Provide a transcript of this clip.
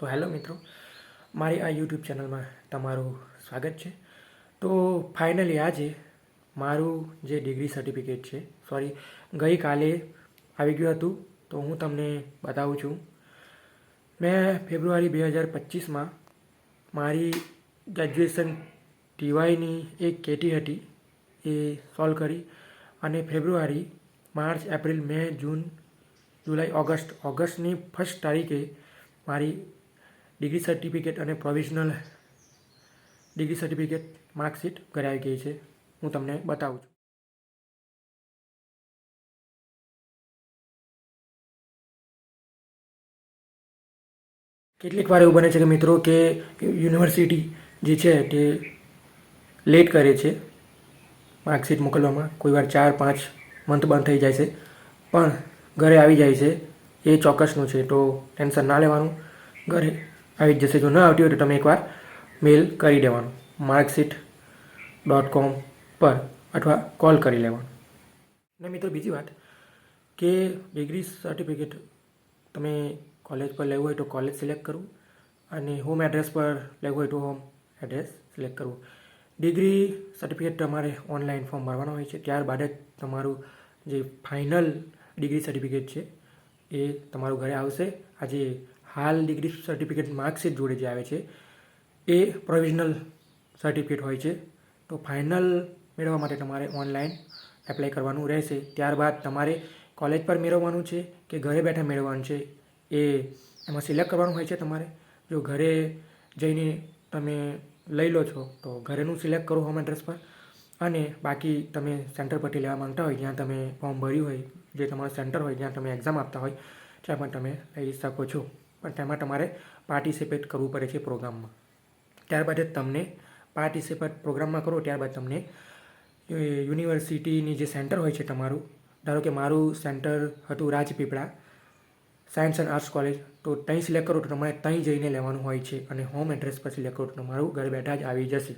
તો હેલો મિત્રો, મારી આ યુટ્યુબ ચેનલમાં તમારું સ્વાગત છે. તો ફાઇનલી આજે મારું જે ડિગ્રી સર્ટિફિકેટ છે, સોરી, ગઈકાલે આવી ગયું હતું, તો હું તમને બતાવું છું. મેં ફેબ્રુઆરી બે હજાર પચીસમાં મારી ગ્રેજ્યુએશન ટીવાયની એક કેટી હતી, એ સોલ્વ કરી અને February, March, April, May, June, July, August, ઓગસ્ટની first તારીખે મારી ડિગ્રી સર્ટિફિકેટ અને પ્રોવિઝનલ ડિગ્રી સર્ટિફિકેટ માર્કશીટ ઘરે આવી ગઈ છે. હું તમને બતાવું છું. કેટલીક વાર એવું બને છે કે મિત્રો કે યુનિવર્સિટી જે છે તે લેટ કરે છે. માર્કશીટ મોકલવામાં કોઈ વાર ચાર, પાંચ મંથ બંધ થઈ જાય છે. પણ ઘરે આવી જાય છે. એ ચોક્કસનું છે. તો ટેન્શન ના લેવાનું. ઘરે આવી જશે. જો ન આવતી હોય તો તમે એકવાર મેલ કરી દેવાનું. માર્કશીટ ડોટ કોમ પર અથવા કોલ કરી લેવાનો. ને મિત્રો બીજી વાત કે ડિગ્રી સર્ટિફિકેટ તમે કોલેજ પર લેવું હોય તો કોલેજ સિલેક્ટ કરવું અને હોમ એડ્રેસ પર લેવું હોય તો હોમ એડ્રેસ સિલેક્ટ કરવું. ડિગ્રી સર્ટિફિકેટ તમારે ઓનલાઈન ફોર્મ ભરવાનું હોય છે. ત્યારબાદ જ તમારું જે ફાઇનલ ડિગ્રી સર્ટિફિકેટ છે એ તમારું ઘરે આવશે. આ જે હાલ ડિગ્રી સર્ટિફિકેટ માર્કશીટ જોડે જે આવે છે, એ પ્રોવિઝનલ સર્ટિફિકેટ હોય છે. તો ફાઇનલ મેળવવા માટે તમારે ઓનલાઈન એપ્લાય કરવાનું રહેશે. ત્યારબાદ તમારે કોલેજ પર મેળવવાનું છે કે ઘરે બેઠા મેળવવાનું છે, એ એમાં સિલેક્ટ કરવાનું હોય છે તમારે. જો ઘરે જઈને તમે લઈ લો છો, તો ઘરેનું સિલેક્ટ કરો હોમ એડ્રેસ પર. અને બાકી તમે સેન્ટર પરથી લેવા માંગતા હોય, જ્યાં તમે ફોર્મ ભર્યું હોય, જે તમારું સેન્ટર હોય, જ્યાં તમે એક્ઝામ આપતા હોય, ત્યાં પણ તમે લઈ શકો છો. પણ તેમાં તમારે પાર્ટિસિપેટ કરવું પડે છે પ્રોગ્રામમાં ત્યારબાદ જ તમને પાર્ટિસિપેટ પ્રોગ્રામમાં કરો, ત્યારબાદ તમને યુનિવર્સિટીની જે સેન્ટર હોય છે તમારું, ધારો કે મારું સેન્ટર હતું Rajpipla science and arts college તો ત્યાં સિલેક્ટ કરો તો તમારે ત્યાં જઈને લેવાનું હોય છે અને હોમ એડ્રેસ પર સિલેક્ટ કરો તો તમારું ઘર બેઠા જ આવી જશે.